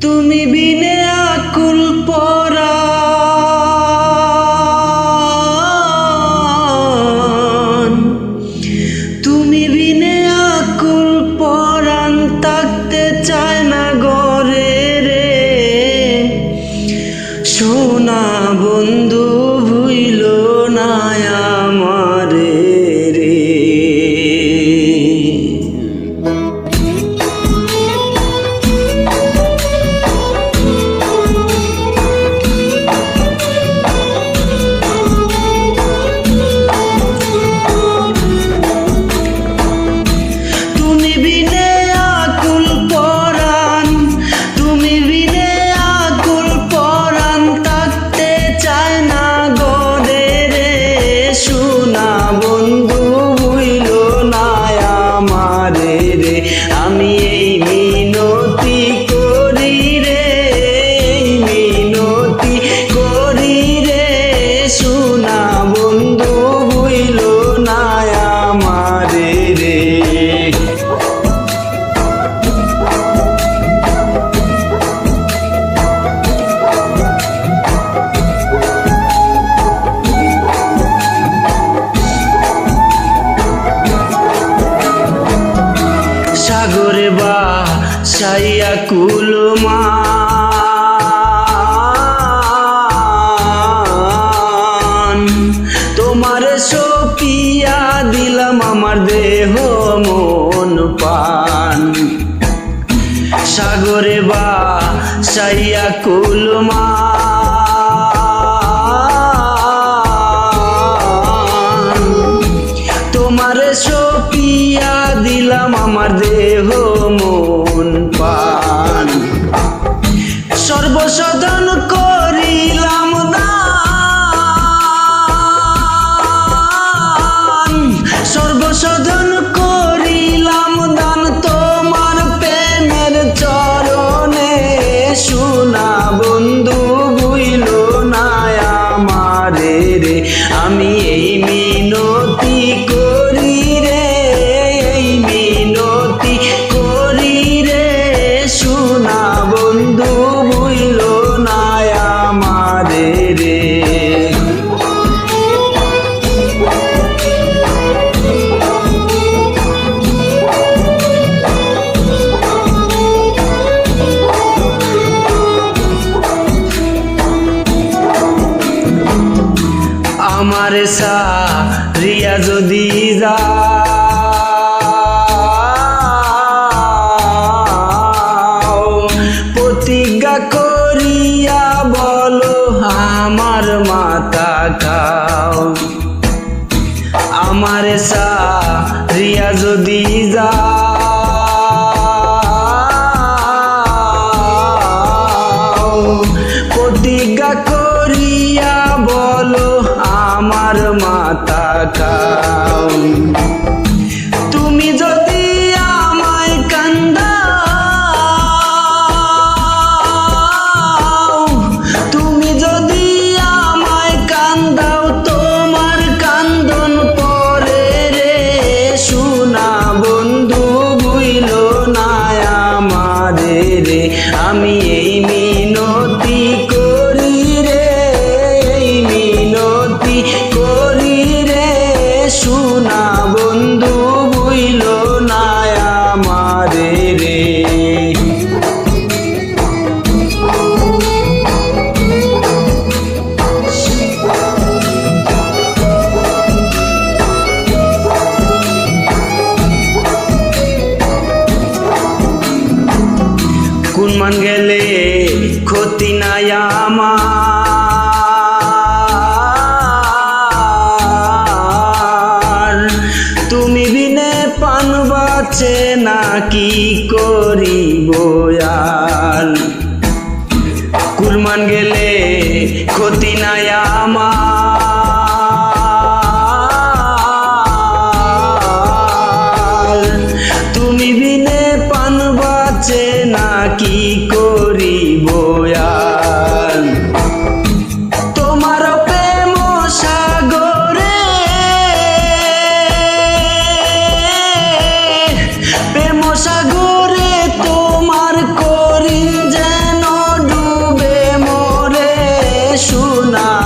তুমি বিনে সাইয়া কুলমা। তোমার সপিয়া দিলাম আমার দেহ মন পান সাগরে বা সাইয়া কুলমা। তোমার সপিয়া দিলাম আমার দেহ আমার সা, রিয়া যদি যা। প্রতিজ্ঞা করিয়া বলো, আমার মাতা খাও আমার সা, রিয়া যদি যা। আমার মাতাটা। সোনা বন্ধু বইল না আমারে রে। কোন মান গেলে ক্ষতি নাই আমার? চেনা কি করিব কুরমান গেলে ক্ষতি নাই আমার। 树那